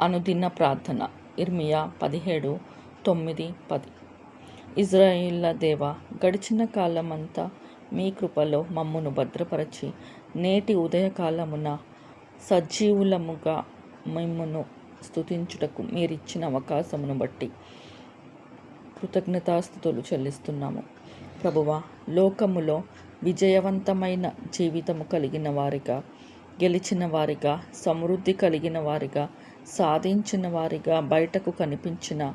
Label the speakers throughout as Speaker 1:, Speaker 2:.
Speaker 1: అనుదిన ప్రార్థన. ఇర్మియా పదిహేడు తొమ్మిది పది. ఇజ్రాయిల్ల దేవ గడిచిన కాలమంతా మీ కృపలో మమ్మును భద్రపరచి నేటి ఉదయకాలమున సజీవులముగా మిమ్మును స్తుతించుటకు మీరిచ్చిన అవకాశమును బట్టి కృతజ్ఞతాస్థుతులు చెల్లిస్తున్నాము. ప్రభువ లోకములో విజయవంతమైన జీవితము కలిగిన వారిగా గెలిచిన వారిగా సమృద్ధి కలిగిన వారిగా సాధించిన వారిగా బయటకు కనిపించిన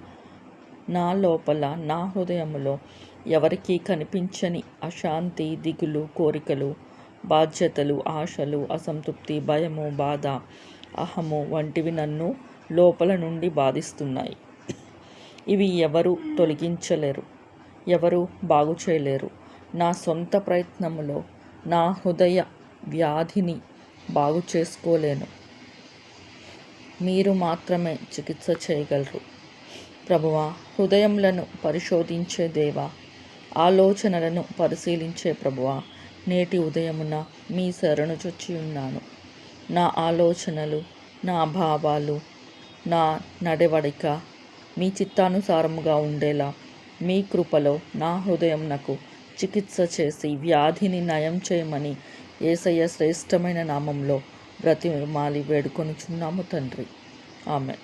Speaker 1: నా లోపల నా హృదయంలో ఎవరికీ కనిపించని అశాంతి దిగులు కోరికలు బాధ్యతలు ఆశలు అసంతృప్తి భయము బాధ అహము వంటివి నన్ను లోపల నుండి బాధిస్తున్నాయి. ఇవి ఎవరు తొలగించలేరు ఎవరు బాగు చేయలేరు. నా సొంత ప్రయత్నములో నా హృదయ వ్యాధిని బాగు చేసుకోలేను. మీరు మాత్రమే చికిత్స చేయగలరు. ప్రభువా హృదయంలను పరిశోధించే దేవా ఆలోచనలను పరిశీలించే ప్రభువా నేటి ఉదయమున మీ శరణు చొచ్చి ఉన్నాను. నా ఆలోచనలు నా భావాలు నా నడవడిక మీ చిత్తానుసారముగా ఉండేలా మీ కృపలో నా హృదయం నాకు చికిత్స చేసి వ్యాధిని నయం చేయమని ఏసయ్య శ్రేష్టమైన నామంలో బ్రతిమాలి వేడుకొనుచున్నాము తండ్రి. ఆమె